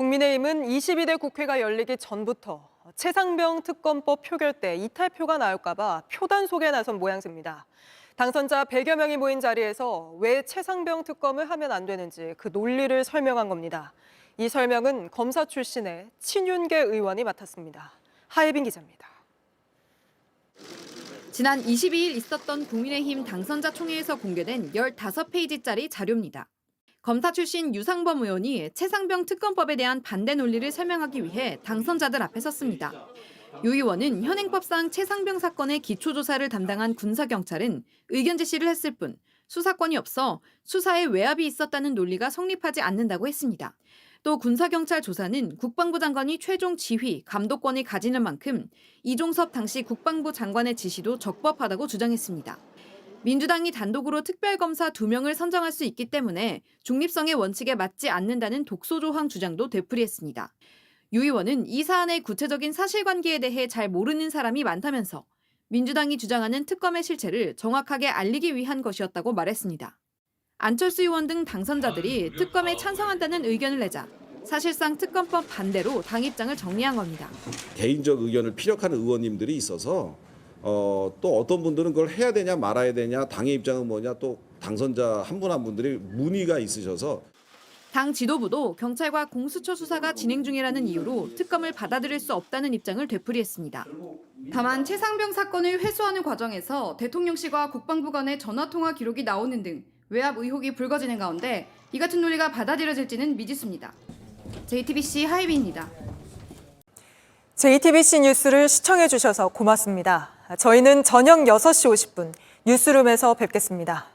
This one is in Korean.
국민의힘은 22대 국회가 열리기 전부터 최상병 특검법 표결 때 이탈표가 나올까 봐 표단 속에 나선 모양새입니다. 당선자 100여 명이 모인 자리에서 왜 최상병 특검을 하면 안 되는지 그 논리를 설명한 겁니다. 이 설명은 검사 출신의 친윤계 의원이 맡았습니다. 하예빈 기자입니다. 지난 22일 있었던 국민의힘 당선자 총회에서 공개된 15페이지짜리 자료입니다. 검사 출신 유상범 의원이 최상병 특검법에 대한 반대 논리를 설명하기 위해 당선자들 앞에 섰습니다. 유 의원은 현행법상 최상병 사건의 기초조사를 담당한 군사경찰은 의견 제시를 했을 뿐 수사권이 없어 수사에 외압이 있었다는 논리가 성립하지 않는다고 했습니다. 또 군사경찰 조사는 국방부 장관이 최종 지휘, 감독권을 가지는 만큼 이종섭 당시 국방부 장관의 지시도 적법하다고 주장했습니다. 민주당이 단독으로 특별검사 2명을 선정할 수 있기 때문에 중립성의 원칙에 맞지 않는다는 독소 조항 주장도 되풀이했습니다. 유 의원은 이 사안의 구체적인 사실관계에 대해 잘 모르는 사람이 많다면서 민주당이 주장하는 특검의 실체를 정확하게 알리기 위한 것이었다고 말했습니다. 안철수 의원 등 당선자들이 특검에 찬성한다는 의견을 내자 사실상 특검법 반대로 당 입장을 정리한 겁니다. 개인적 의견을 피력하는 의원님들이 있어서 어, 또 어떤 분들은 그걸 해야 되냐 말아야 되냐 당의 입장은 뭐냐 또 당선자 한 분 한 분들이 문의가 있으셔서 당 지도부도 경찰과 공수처 수사가 진행 중이라는 이유로 특검을 받아들일 수 없다는 입장을 되풀이했습니다. 다만 최상병 사건을 회수하는 과정에서 대통령실과 국방부 간의 전화 통화 기록이 나오는 등 외압 의혹이 불거지는 가운데 이 같은 논리가 받아들여질지는 미지수입니다. JTBC 하이비입니다. JTBC 뉴스를 시청해 주셔서 고맙습니다. 저희는 저녁 6시 50분 뉴스룸에서 뵙겠습니다.